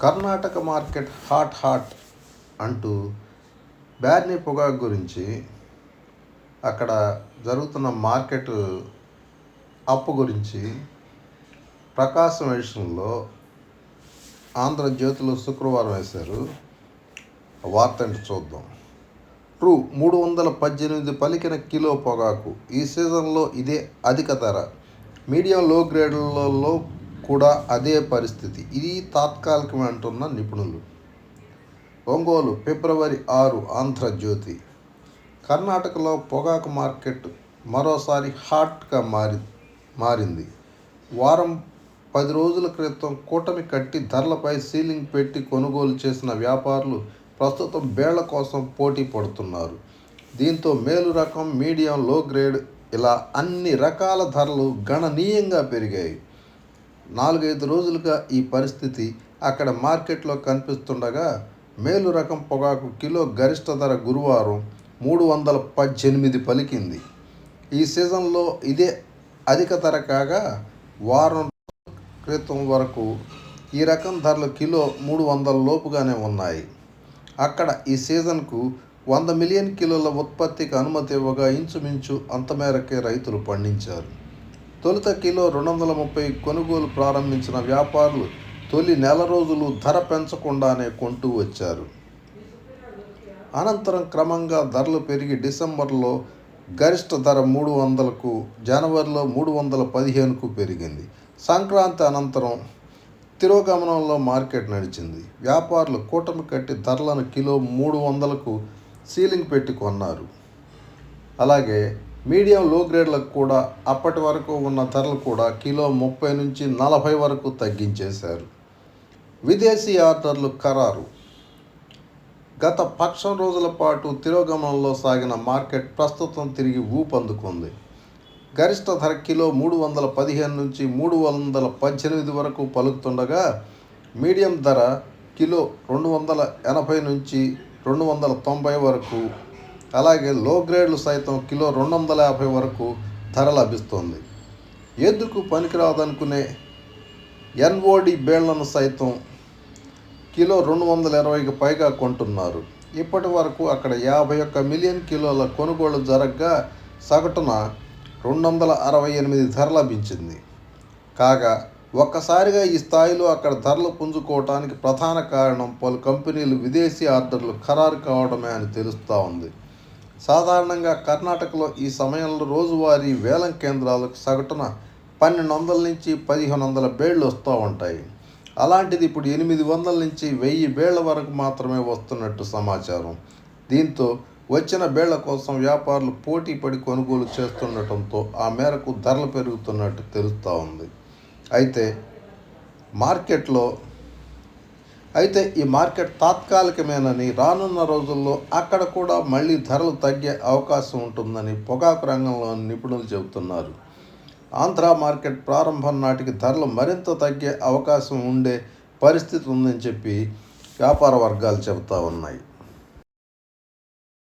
Karnataka market hot hot అంటూ బ్యార్నీ పొగాకు గురించి అక్కడ జరుగుతున్న మార్కెట్ అప్పు గురించి ప్రకాశం ఎడిషన్లో ఆంధ్రజ్యోతిలో శుక్రవారం వేశారు. వార్త ఏంటో చూద్దాం. ట్రూ మూడు వందల పద్దెనిమిది పలికిన కిలో పొగాకు. ఈ సీజన్లో ఇదే అధిక ధర. మీడియం లో గ్రేడ్లలో కూడా అదే పరిస్థితి. ఇది తాత్కాలికమే అంటున్న నిపుణులు. ఒంగోలు ఫిబ్రవరి ఆరు ఆంధ్రజ్యోతి. కర్ణాటకలో పొగాకు మార్కెట్ మరోసారి హాట్గా మారి మారింది. వారం పది రోజుల క్రితం కూటమి కట్టి ధరలపై సీలింగ్ పెట్టి కొనుగోలు చేసిన వ్యాపారులు ప్రస్తుతం బేళ్ళ కోసం పోటీ పడుతున్నారు. దీంతో మేలు రకం మీడియం లో గ్రేడ్ ఇలా అన్ని రకాల ధరలు గణనీయంగా పెరిగాయి. నాలుగైదు రోజులుగా ఈ పరిస్థితి అక్కడ మార్కెట్లో కనిపిస్తుండగా మేలు రకం పొగాకు కిలో గరిష్ట ధర గురువారం మూడు వందల పద్దెనిమిది పలికింది. ఈ సీజన్లో ఇదే అధిక ధర కాగా వారం క్రితం వరకు ఈ రకం ధరలు కిలో మూడు వందల లోపుగానే ఉన్నాయి. అక్కడ ఈ సీజన్కు వంద మిలియన్ కిలోల ఉత్పత్తికి అనుమతి ఇవ్వగా ఇంచుమించు అంత మేరకే రైతులు పండించారు. తొలుత కిలో రెండు వందల ముప్పై కొనుగోలు ప్రారంభించిన వ్యాపారులు తొలి నెల రోజులు ధర పెంచకుండానే కొంటూ వచ్చారు. అనంతరం క్రమంగా ధరలు పెరిగి డిసెంబర్లో గరిష్ట ధర మూడు వందలకు జనవరిలో మూడు వందల పదిహేనుకు పెరిగింది. సంక్రాంతి అనంతరం తిరోగమనంలో మార్కెట్ నడిచింది. వ్యాపారులు కూటమి కట్టి ధరలను కిలో మూడు వందలకు సీలింగ్ పెట్టి కొన్నారు. అలాగే మీడియం లో గ్రేడ్లకు కూడా అప్పటి వరకు ఉన్న ధరలు కూడా కిలో ముప్పై నుంచి నలభై వరకు తగ్గించేశారు. విదేశీ ఆర్డర్లు ఖరారు. గత పక్షం రోజుల పాటు తిరోగమనంలో సాగిన మార్కెట్ ప్రస్తుతం తిరిగి ఊపందుకుంది. గరిష్ట ధర కిలో మూడు వందల పదిహేను నుంచి మూడు వందల పద్దెనిమిది వరకు పలుకుతుండగా మీడియం ధర కిలో రెండు వందల ఎనభై నుంచి రెండు వందల తొంభై వరకు అలాగే లో గ్రేడ్లు సైతం కిలో రెండు వందల యాభై వరకు ధర లభిస్తుంది. ఎందుకు పనికిరాదనుకునే ఎన్ఓడి బేళ్ళను సైతం కిలో రెండు వందల ఇరవైకి పైగా కొంటున్నారు. ఇప్పటి వరకు అక్కడ యాభై ఒక్క మిలియన్ కిలోల కొనుగోలు జరగగా సగటున రెండు వందల అరవై ఎనిమిది ధర లభించింది. కాగా ఒక్కసారిగా ఈ స్థాయిలో అక్కడ ధరలు పుంజుకోవటానికి ప్రధాన కారణం పలు కంపెనీలు విదేశీ ఆర్డర్లు ఖరారు కావడమే అని తెలుస్తూ ఉంది. సాధారణంగా కర్ణాటకలో ఈ సమయంలో రోజువారీ వేలం కేంద్రాలకు సగటున పన్నెండు వందల నుంచి పదిహేను వందల బేళ్ళు వస్తూ ఉంటాయి. అలాంటిది ఇప్పుడు ఎనిమిది వందల నుంచి వెయ్యి బేళ్ళ వరకు మాత్రమే వస్తున్నట్టు సమాచారం. దీంతో వచ్చిన బేళ్ళ కోసం వ్యాపారులు పోటీ పడి కొనుగోలు చేస్తుండటంతో ఆ మేరకు ధరలు పెరుగుతున్నట్టు తెలుస్తూ ఉంది. అయితే మార్కెట్లో అయితే ఈ మార్కెట్ తాత్కాలికమేనని రానున్న రోజుల్లో అక్కడ కూడా మళ్ళీ ధరలు తగ్గే అవకాశం ఉంటుందని పొగాకు రంగంలో నిపుణులు చెబుతున్నారు. ఆంధ్ర మార్కెట్ ప్రారంభం నాటికి ధరలు మరింత తగ్గే అవకాశం ఉండే పరిస్థితి ఉందని చెప్పి వ్యాపార వర్గాలు చెబుతా ఉన్నాయి.